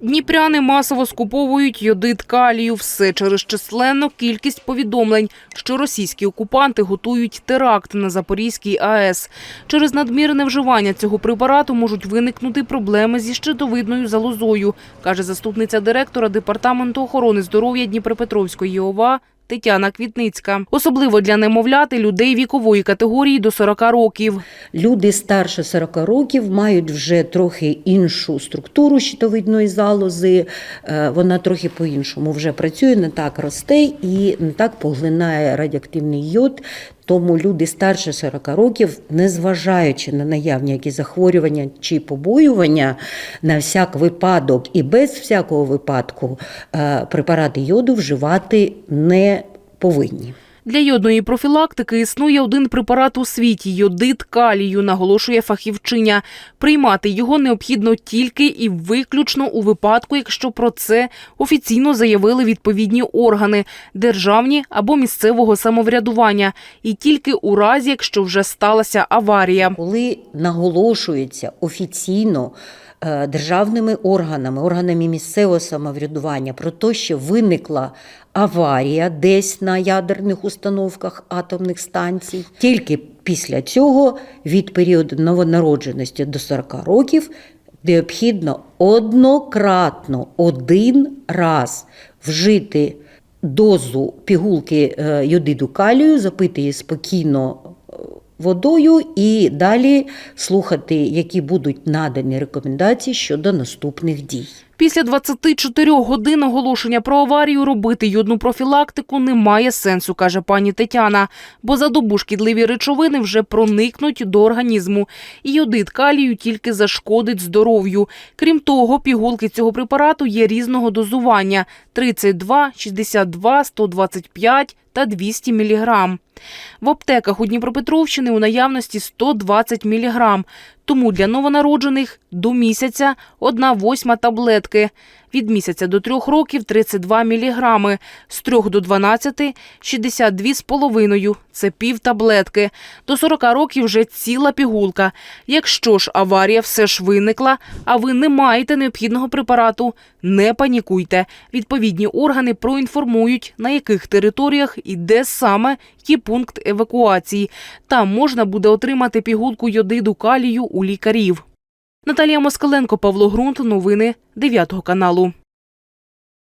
Дніпряни масово скуповують йодит калію. Все через численну кількість повідомлень, що російські окупанти готують теракт на Запорізькій АЕС. Через надмірне вживання цього препарату можуть виникнути проблеми зі щитовидною залозою, каже заступниця директора департаменту охорони здоров'я Дніпропетровської ОВА Тетяна Квітницька. Особливо для немовлят і людей вікової категорії до 40 років. Люди старше 40 років мають вже трохи іншу структуру щитовидної залози. Е, Вона трохи по-іншому вже працює, не так росте і не так поглинає радіоактивний йод. Тому люди старше 40 років, незважаючи на наявні які захворювання чи побоювання, на всяк випадок і без всякого випадку е, препарати йоду вживати не повинні. Для йодної профілактики існує один препарат у світі – йодит калію, наголошує фахівчиня. Приймати його необхідно тільки і виключно у випадку, якщо про це офіційно заявили відповідні органи – державні або місцевого самоврядування. І тільки у разі, якщо вже сталася аварія. Коли наголошується офіційно е, державними органами, органами місцевого самоврядування про те, що виникла аварія десь на ядерних установках атомних станцій, тільки після цього від періоду новонародженості до 40 років необхідно однократно один раз вжити дозу пігулки е, йодиду калію, запити її спокійно е, водою і далі слухати, які будуть надані рекомендації щодо наступних дій. Після 24 годин оголошення про аварію робити йодну профілактику немає сенсу, каже пані Тетяна, бо за добу шкідливі речовини вже проникнуть до організму. І йодит калію тільки зашкодить здоров'ю. Крім того, пігулки цього препарату є різного дозування – 32, 62, 125 та 200 мг. В аптеках у Дніпропетровщини у наявності 120 мг. Тому для новонароджених до місяця одна восьма таблетки. Від місяця до трьох років 32 мг. З 3 до 12 – 62,5 – це пів таблетки. До 40 років вже ціла пігулка. Якщо ж аварія все ж виникла, а ви не маєте необхідного препарату, не панікуйте. Відповідні органи проінформують, на яких територіях і де саме є пункт евакуації. Там можна буде отримати пігулку йодиду калію у лікарів. Наталія Москаленко, Павло Грунт. Новини 9 каналу.